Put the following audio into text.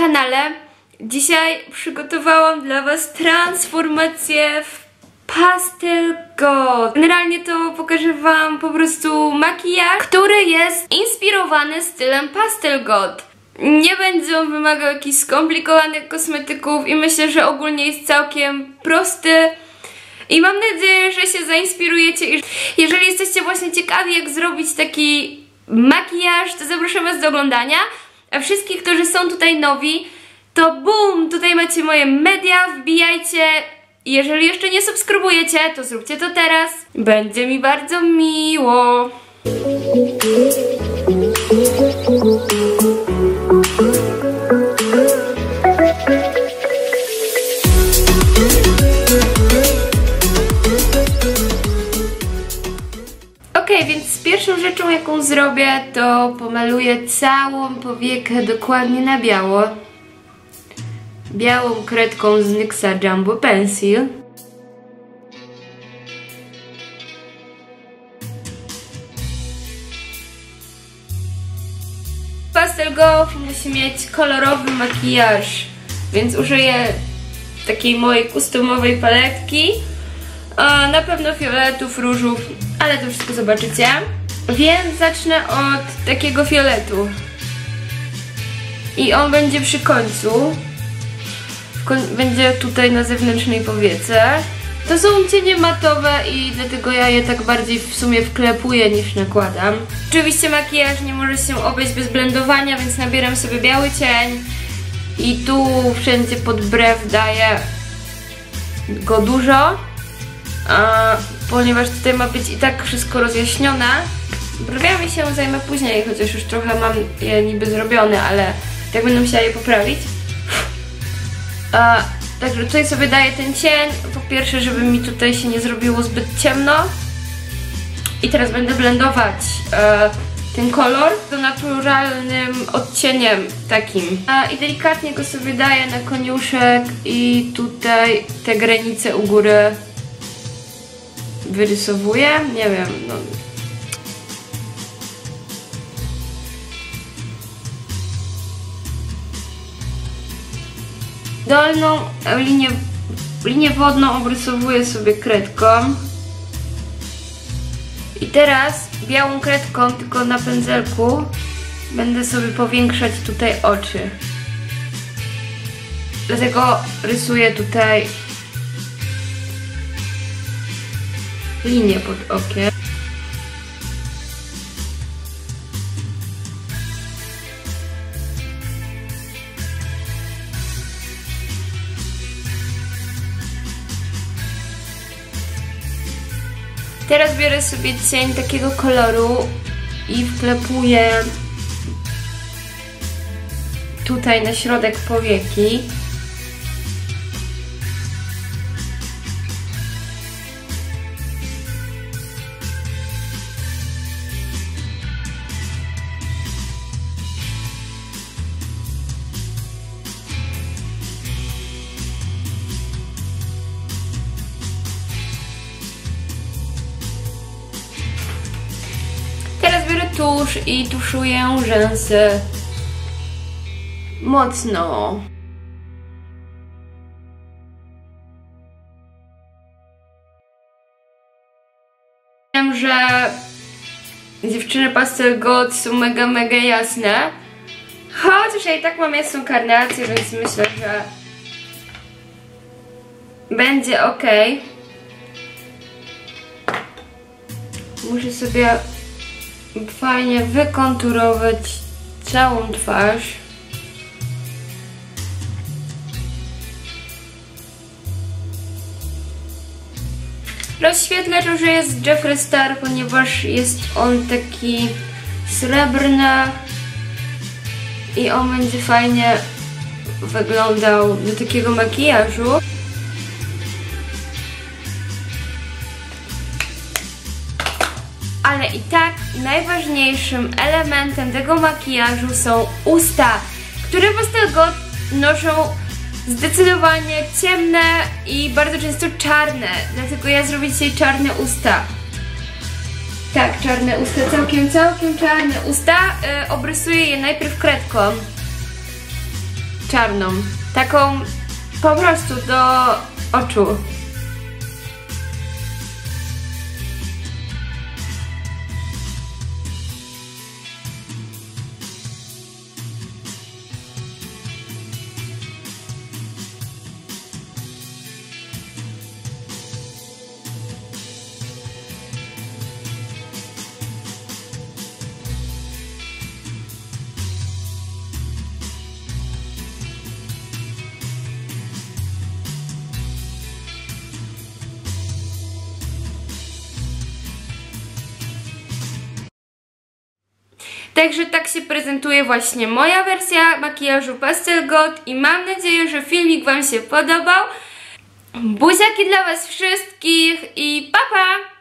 kanale. Dzisiaj przygotowałam dla Was transformację w Pastel God. Generalnie to pokażę Wam po prostu makijaż, który jest inspirowany stylem Pastel God. Nie będzie on wymagał jakichś skomplikowanych kosmetyków i myślę, że ogólnie jest całkiem prosty. I mam nadzieję, że się zainspirujecie. Jeżeli jesteście właśnie ciekawi, jak zrobić taki makijaż, to zapraszam Was do oglądania. A wszystkich, którzy są tutaj nowi, to bum! Tutaj macie moje media, wbijajcie. Jeżeli jeszcze nie subskrybujecie, to zróbcie to teraz. Będzie mi bardzo miło. To pomaluję całą powiekę dokładnie na biało. Białą kredką z NYXa Jumbo Pencil. Pastel Go musi mieć kolorowy makijaż, więc użyję takiej mojej kustomowej paletki. Na pewno fioletów, różów, ale to wszystko zobaczycie. Więc zacznę od takiego fioletu. I on będzie przy końcu. Będzie tutaj na zewnętrznej powiece. To są cienie matowe i dlatego ja je tak bardziej w sumie wklepuję niż nakładam. Oczywiście makijaż nie może się obejść bez blendowania, więc nabieram sobie biały cień. I tu wszędzie pod brew daję go dużo. A, ponieważ tutaj ma być i tak wszystko rozjaśnione. Brwiami się zajmę później, chociaż już trochę mam je niby zrobione, ale tak będę musiała je poprawić. A, także tutaj sobie daję ten cień. Po pierwsze, żeby mi tutaj się nie zrobiło zbyt ciemno. I teraz będę blendować e, ten kolor do naturalnym odcieniem takim. A, I delikatnie go sobie daję na koniuszek i tutaj te granice u góry wyrysowuję. Nie wiem, no Dolną linię, linię wodną obrysowuję sobie kredką. I teraz białą kredką, tylko na pędzelku, będę sobie powiększać tutaj oczy. Dlatego rysuję tutaj linię pod okiem. Teraz biorę sobie cień takiego koloru i wklepuję tutaj na środek powieki. Tusz i tuszuję rzęsy mocno. Wiem, że dziewczyny Pastel God są mega, mega jasne. Chociaż ja i tak mam jasną karnację, więc myślę, że będzie ok. Muszę sobie fajnie wykonturować całą twarz. Rozświetlacz że jest Jeffree Star, ponieważ jest on taki srebrny i on będzie fajnie wyglądał do takiego makijażu. Ale i tak najważniejszym elementem tego makijażu są usta, które Pastel God noszą zdecydowanie ciemne i bardzo często czarne, dlatego ja zrobię dzisiaj czarne usta. Tak, czarne usta, całkiem, całkiem czarne usta. Yy, obrysuję je najpierw kredką. czarną. Taką po prostu do oczu. Także tak się prezentuje właśnie moja wersja makijażu Pastel Gold i mam nadzieję, że filmik Wam się podobał. Buziaki dla Was wszystkich i pa pa!